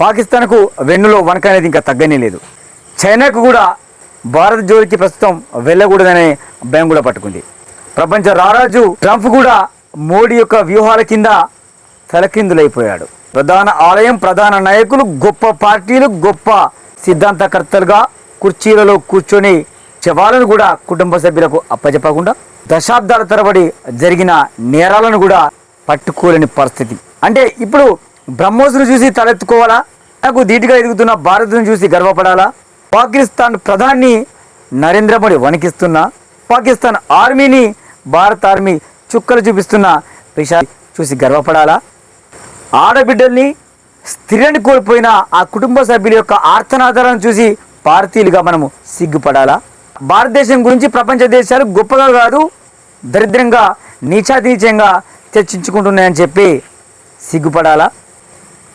పాకిస్తాన్కు వెన్నులో వనక అనేది ఇంకా తగ్గనే లేదు. చైనాకు కూడా భారత్ జోలికి ప్రస్తుతం వెళ్ళకూడదనే భయం కూడా పట్టుకుంది. ప్రపంచ రారాజు ట్రంప్ కూడా మోడీ యొక్క వ్యూహాల కింద తలకిందులైపోయాడు. ప్రధాన ఆలయం ప్రధాన నాయకులు గొప్ప పార్టీలు గొప్ప సిద్ధాంతకర్తలుగా కుర్చీలలో కూర్చొని శవాలను కూడా కుటుంబ సభ్యులకు అప్పచెప్పకుండా దశాబ్దాల తరబడి జరిగిన నేరాలను కూడా పట్టుకోలేని పరిస్థితి. అంటే ఇప్పుడు బ్రహ్మోసును చూసి తలెత్తుకోవాలా? నాకు ధీటుగా ఎదుగుతున్న భారత్ను చూసి గర్వపడాలా? పాకిస్తాన్ ప్రధాని నరేంద్ర మోడీ వణికిస్తున్న? పాకిస్తాన్ ఆర్మీని భారత ఆర్మీ చుక్కలు చూపిస్తున్న విషయాలు చూసి గర్వపడాలా? ఆడబిడ్డల్ని స్త్రీని కోల్పోయిన ఆ కుటుంబ సభ్యుల యొక్క ఆర్తనాదాలను చూసి భారతీయులుగా మనము సిగ్గుపడాలా? భారతదేశం గురించి ప్రపంచ దేశాలు గొప్పగా కాదు దరిద్రంగా నీచాతీచంగా చర్చించుకుంటున్నాయని చెప్పి సిగ్గుపడాలా?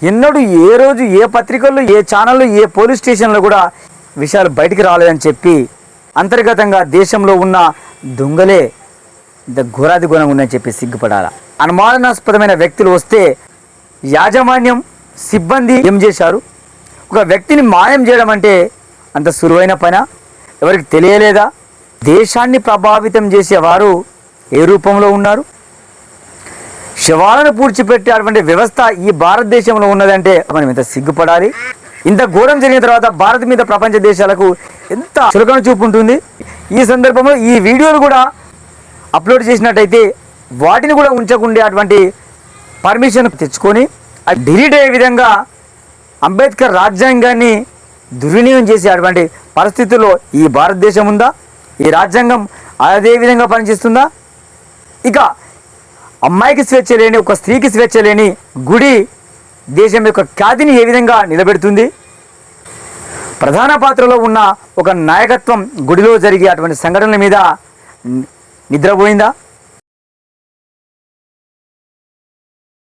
ఎన్నడూ ఏ రోజు ఏ పత్రికల్లో ఏ ఛానల్లో ఏ పోలీస్ స్టేషన్లో కూడా విషయాలు బయటికి రాలేదని చెప్పి అంతర్గతంగా దేశంలో ఉన్న దొంగలే ద ఘోరాది గుణం ఉందని చెప్పి సిగ్గుపడాల. అనుమానాస్పదమైన వ్యక్తులు వస్తే యాజమాన్యం సిబ్బంది ఏం చేశారు? ఒక వ్యక్తిని మాయం చేయడం అంటే అంత సులువైన పైన? ఎవరికి తెలియలేదా? దేశాన్ని ప్రభావితం చేసేవారు ఏ రూపంలో ఉన్నారు? శవాలను పూడ్చిపెట్టేటువంటి వ్యవస్థ ఈ భారతదేశంలో ఉన్నదంటే మనం ఎంత సిగ్గుపడాలి? ఇంత ఘోరం జరిగిన తర్వాత భారత్ మీద ప్రపంచ దేశాలకు ఎంత చులకన చూపు ఉంటుంది ఈ సందర్భంలో ఈ వీడియోలు కూడా అప్లోడ్ చేసినట్టయితే వాటిని కూడా ఉంచకుండే అటువంటి పర్మిషన్ తెచ్చుకొని అది డిలీట్ అయ్యే విధంగా అంబేద్కర్ రాజ్యాంగాన్ని దుర్వినియోగం చేసే అటువంటి పరిస్థితుల్లో ఈ భారతదేశం ఉందా? ఈ రాజ్యాంగం అదే విధంగా పనిచేస్తుందా? ఇక అమ్మాయికి స్వేచ్ఛ లేని ఒక స్త్రీకి స్వేచ్ఛ లేని గుడి దేశం యొక్క ఖ్యాతిని ఏ విధంగా నిలబెడుతుంది? ప్రధాన పాత్రలో ఉన్న ఒక నాయకత్వం గుడిలో జరిగే అటువంటి సంఘటనల మీద నిద్రపోయిందా?